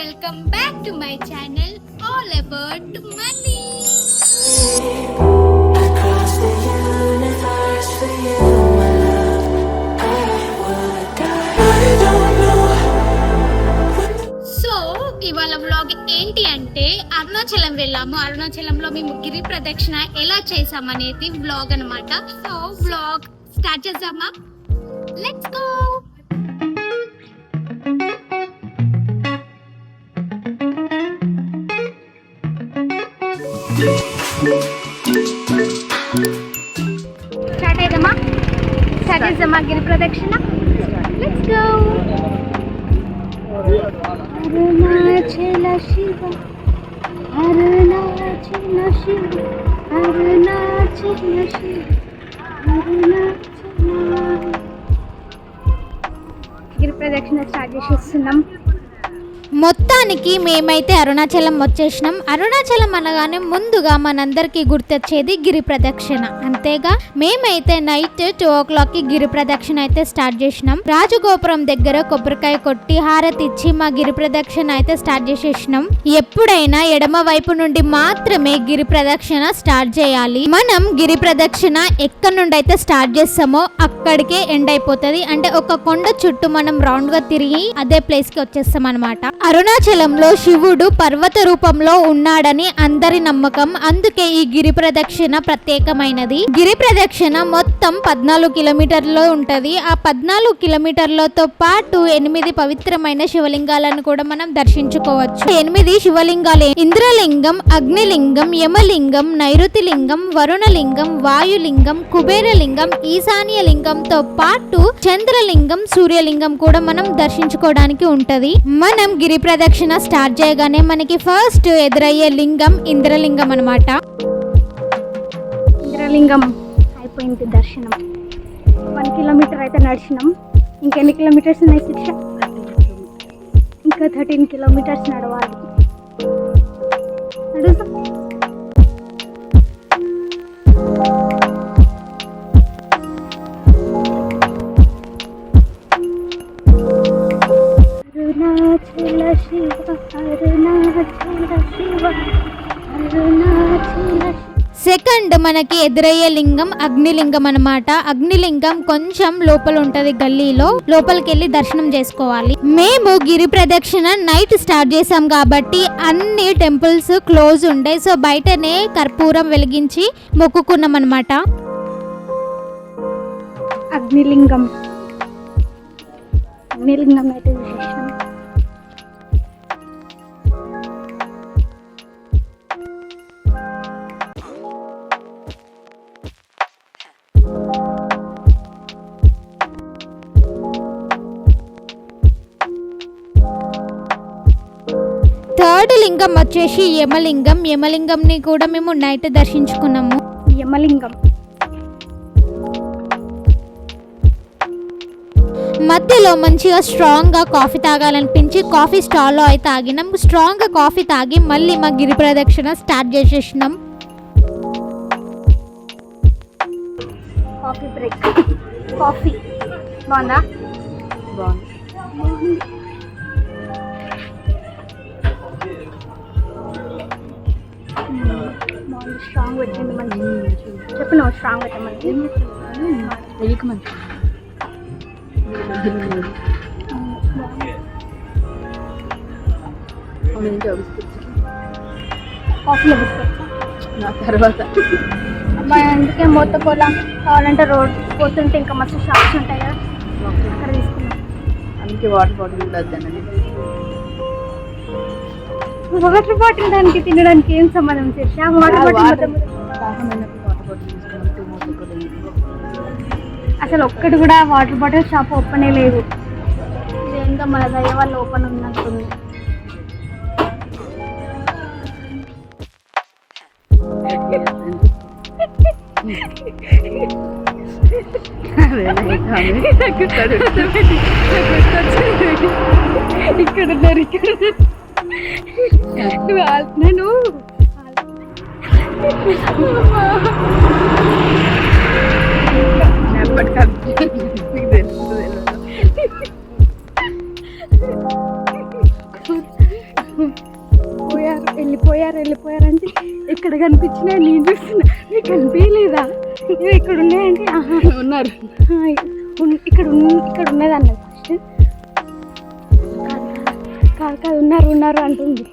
Welcome back to my channel all about money so ఇవాళ vlog ఏంటి అంటే అరుణాచలం వెళ్ళాము. అరుణాచలంలో మేము గిరి ప్రదక్షిణ ఎలా చేసామనేది వ్లాగ్ అన్నమాట. సో వ్లాగ్ స్టార్ట్ చేద్దామా? లెట్స్ గో స్టార్ట్ చేద్దామా గిరి ప్రదక్షిణ లెట్స్ గో అరుణాచల శివ అరుణాచల శివ అరుణాచల శివ అరుణాచల గిరి ప్రదక్షిణ స్టార్ట్ చేసేస్తున్నాం మొత్తానికి మేమైతే అరుణాచలం వచ్చేసినాం. అరుణాచలం అనగానే ముందుగా మనందరికీ గుర్తొచ్చేది గిరి ప్రదక్షిణ. అంతేగా మేమైతే నైట్ టూ ఓ క్లాక్కి గిరి ప్రదక్షిణ అయితే స్టార్ట్ చేసినాం. రాజగోపురం దగ్గర కొబ్బరికాయ కొట్టి హారతి ఇచ్చి మా గిరి ప్రదక్షిణ అయితే స్టార్ట్ చేసేసినాం. ఎప్పుడైనా ఎడమ వైపు నుండి మాత్రమే గిరి ప్రదక్షిణ స్టార్ట్ చేయాలి. మనం గిరి ప్రదక్షిణ ఎక్కడి నుండి అయితే స్టార్ట్ చేస్తామో అక్కడికే ఎండ్ అయిపోతుంది. అంటే ఒక కొండ చుట్టూ మనం రౌండ్గా తిరిగి అదే ప్లేస్కి వచ్చేస్తాం అనమాట అరుణాచలంలో శివుడు పర్వత రూపంలో ఉన్నాడని అందరి నమ్మకం. అందుకే ఈ గిరి ప్రదక్షిణ ప్రత్యేకమైనది. గిరి ప్రదక్షిణ మొత్తం పద్నాలుగు కిలోమీటర్లో ఉంటది. ఆ పద్నాలుగు కిలోమీటర్లతో పాటు ఎనిమిది పవిత్రమైన శివలింగాలను కూడా మనం దర్శించుకోవచ్చు. ఎనిమిది శివలింగాలు. ఇంద్రలింగం అగ్నిలింగం యమలింగం నైరుతి లింగం వరుణలింగం వాయులింగం కుబేరలింగం ఈశాన్య లింగంతో పాటు చంద్రలింగం సూర్యలింగం కూడా మనం దర్శించుకోవడానికి ఉంటది. మనం గిరి ప్రదక్షిణ స్టార్ట్ చేయగానే మనకి ఫస్ట్ ఎదురయ్యే లింగం ఇంద్రలింగం అనమాట ఇంద్రలింగం అయిపోయింది దర్శనం. వన్ కిలోమీటర్ అయితే నడిచినాం. ఇంకెన్ని కిలోమీటర్స్ ఉన్నాయి శిక్ష? ఇంకా థర్టీన్ కిలోమీటర్స్ నడవాలి. నడుస్తాం. మనకి ఎదురయ్యే లింగం అగ్నిలింగం అనమాట అగ్నిలింగం కొంచెం లోపల ఉంటది గల్లీలో. లోపలికి వెళ్ళి దర్శనం చేసుకోవాలి. మేము గిరి ప్రదక్షిణ నైట్ స్టార్ట్ చేసాం కాబట్టి అన్ని టెంపుల్స్ క్లోజ్ ఉండే సో బయటనే కర్పూరం వెలిగించి మొక్కుకున్నాం అనమాట అగ్నిలింగం. అగ్నిలింగం అయితే థర్డ్ లింగం వచ్చేసి యమలింగం. యమలింగంని కూడా మేము నైట్ దర్శించుకున్నాము. యమలింగం. మధ్యలో మంచిగా స్ట్రాంగ్గా కాఫీ తాగాలనిపించి కాఫీ స్టాల్లో అయితే తాగినాం. స్ట్రాంగ్గా కాఫీ తాగి మళ్ళీ మా గిరి ప్రదక్షిణ స్టార్ట్ చేసేసినాం. Coffee break. కాఫీ. బాగుందా? బాగుంది. స్ట్రాంగ్ వచ్చింది మంచి చెప్పు నువ్వు స్ట్రాంగ్ పెట్టమని కాఫీలో బిస్కెట్స్ నా తర్వాత. అబ్బాయి అందుకే మొత్త పొలం. కావాలంటే రోడ్ పోతుంటే ఇంకా మస్తు షాప్స్ ఉంటాయి కదా. అక్కడ తీసుకున్నాం అందుకే వాటర్ బాటిల్ కూడా వద్దానండి వాటర్ బాటిల్ దానికి తినడానికి ఏం సంబంధం ఆ వాటర్ బాటిల్. అసలు ఒక్కటి కూడా వాటర్ బాటిల్ షాప్ ఓపెనే లేదు. ఇదేందో మన దయ వల్ల ఓపెన్ ఉన్నట్టుంది. ఇక్కడ ఇక్కడ ఉన్నారు. నేను. పోయారు వెళ్ళిపోయారు వెళ్ళిపోయారు అంటే ఇక్కడ కనిపించినా నేను చూస్తున్నా. మీకు కనిపించలేదా? ఇక్కడ ఉన్నాయంటే ఉన్నారు. ఇక్కడ ఇక్కడ ఉన్నది అన్నది కాదు కాదు ఉన్నారు ఉన్నారు అంటుంది.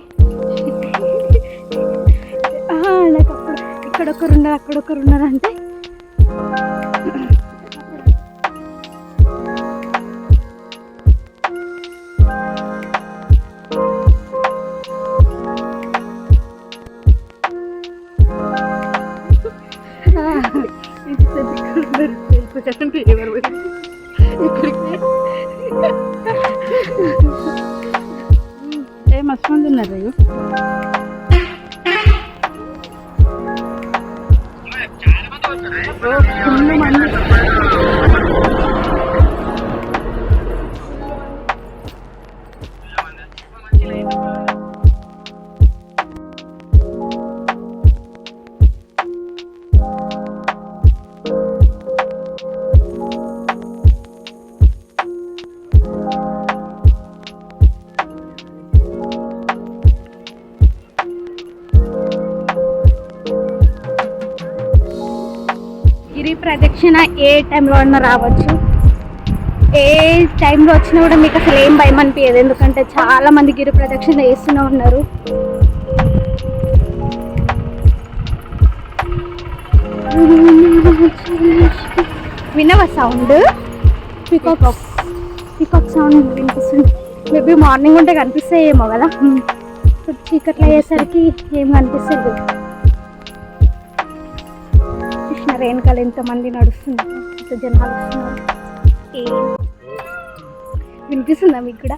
నాకు అప్పుడు ఇక్కడ ఒకరు ఉన్నారు అక్కడ ఒకరు ఉన్నారు అంటే వెళ్ళిపోయారంటే ఎవరు పోయి- ఇక్కడికి ఏ మస్తు మంది ఉన్నారు అయ్యో ఫుల్ మంది. అయినా ఏ టైంలో అయినా రావచ్చు. ఏ టైంలో వచ్చినా కూడా మీకు అసలు ఏం భయం అనిపించదు ఎందుకంటే చాలా మంది గిరి ప్రదక్షిణ చేస్తూనే ఉన్నారు. వినవా సౌండ్ పికాక్ పికాక్ సౌండ్ వినిపిస్తుంది. మేబీ మార్నింగ్ ఉంటే కనిపిస్తాయేమో కదా. Hmm. ఇప్పుడు చీకట్లో అయ్యేసరికి ఏం కనిపిస్తుంది వెనకాల ఎంతమంది నడుస్తున్నారు. ఎంత జనాలు వస్తున్నారు. వినిపిస్తుందా మీకు కూడా?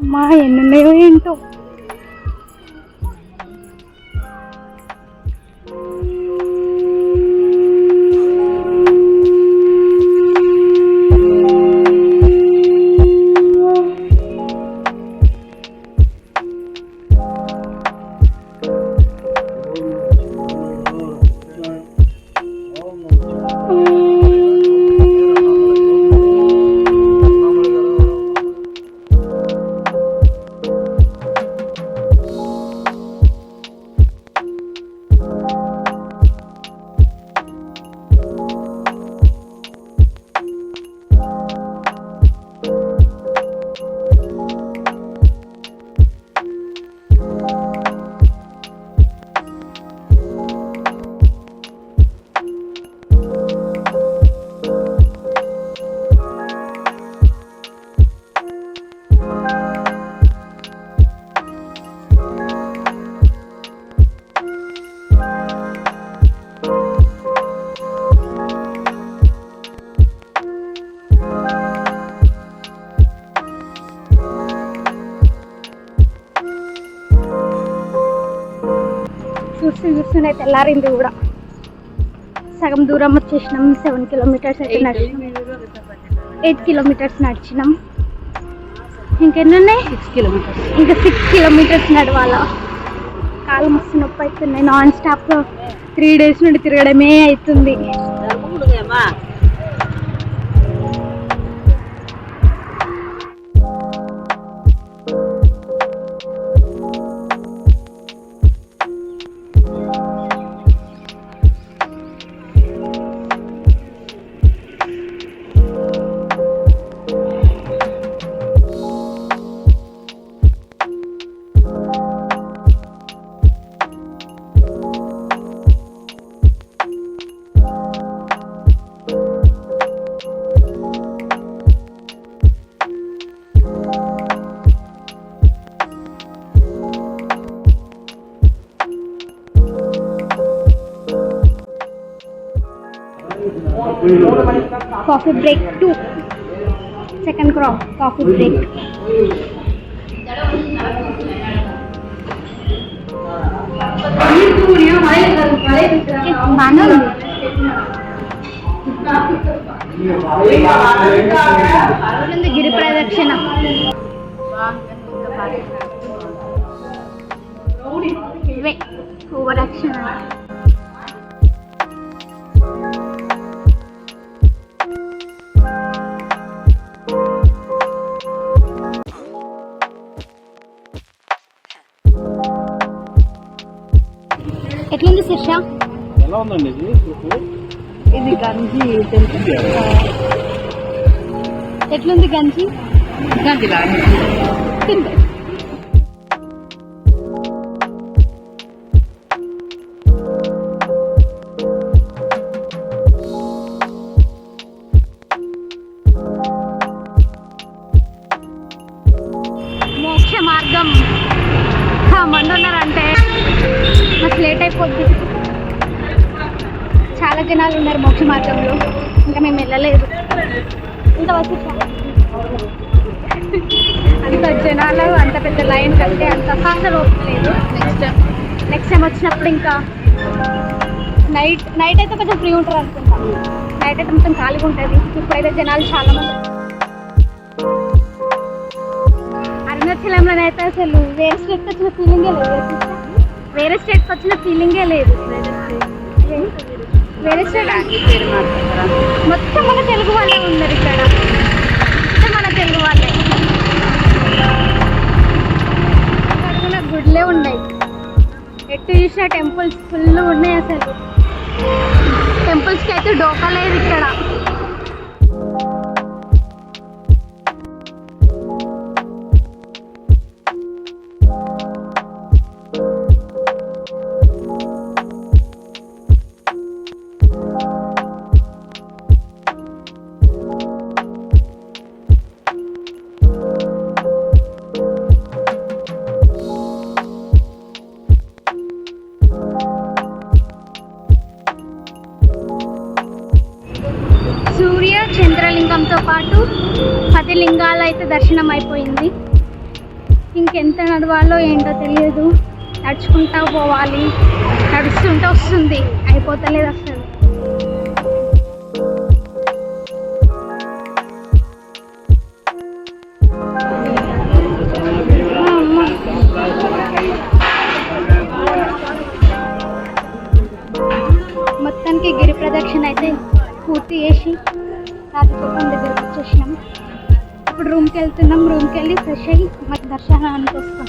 అమ్మా ఏంటో? ఉన్నాయో ఏంటో చూస్తూ చూస్తూనే తెల్లారింది కూడా. సగం దూరం వచ్చేసినాం సెవెన్ కిలోమీటర్స్ అయితే నడిచినాం ఎయిట్ కిలోమీటర్స్ నడిచినాం. ఇంకెన్ని ఉన్నాయి సిక్స్ కిలోమీటర్స్ ఇంకా సిక్స్ కిలోమీటర్స్ నడవాలా? కాలు మస్తు నొప్పి అవుతున్నాయి. నాన్ స్టాప్ త్రీ డేస్ నుండి తిరగడమే అవుతుంది. కాఫీ బ్రేక్ టూ సెకండ్ క్రా కాఫీ బ్రేక్ బాగానే ఉంది ఉంది గిరి ప్రదక్షిణ నువ్వే ఓవర్ యాక్షన్ శిర్ష ఎలా ఉందండి ఇది? ఇది గంజి ఎట్లుంది గంజి? గంజి లాగా చాలా జనాలు ఉన్నారు మోక్ష మార్గంలో. ఇంకా మేము వెళ్ళలేదు. ఇంత వరకు అంత జనాలు అంత పెద్ద లైన్ కంటే అంత ఓపిక లేదు. నెక్స్ట్ నెక్స్ట్ టైం వచ్చినప్పుడు ఇంకా నైట్ నైట్ అయితే కొంచెం ఫ్రీ ఉంటారు అనుకుంటా. నైట్ అయితే మొత్తం ఖాళీగా ఉంటుంది. ఇప్పుడైతే జనాలు చాలా మంది అరుణాచలంలో అయితే అసలు వేరే స్టేట్కి వచ్చిన ఫీలింగే లేదు? వేరే స్టేట్కి వచ్చిన ఫీలింగే లేదు. వేరే స్టేట్ మొత్తం మన తెలుగు వాళ్ళే ఉన్నారు ఇక్కడ. మొత్తం మన తెలుగు వాళ్ళే. అడుగున గుడ్లే ఉన్నాయి. ఎటు చూసిన టెంపుల్స్ ఫుల్ ఉన్నాయి అసలు. టెంపుల్స్కి అయితే డోకా లేదు ఇక్కడ. చంద్రలింగంతో పాటు పది లింగాలు అయితే దర్శనం అయిపోయింది. ఇంకెంత నడవాలో ఏంటో తెలియదు. నడుచుకుంటా పోవాలి. నడుస్తుంటే వస్తుంది. అయిపోతలేదు అసలు. మొత్తానికి గిరి ప్రదక్షిణ అయితే పూర్తి చేసి రాజగోపురం దగ్గరకు వచ్చేసినాం ఇప్పుడు రూమ్కి వెళ్తున్నాం. రూమ్కి వెళ్ళి ఫ్రెష్ అయ్యి మాకు దర్శనానికి వస్తాం.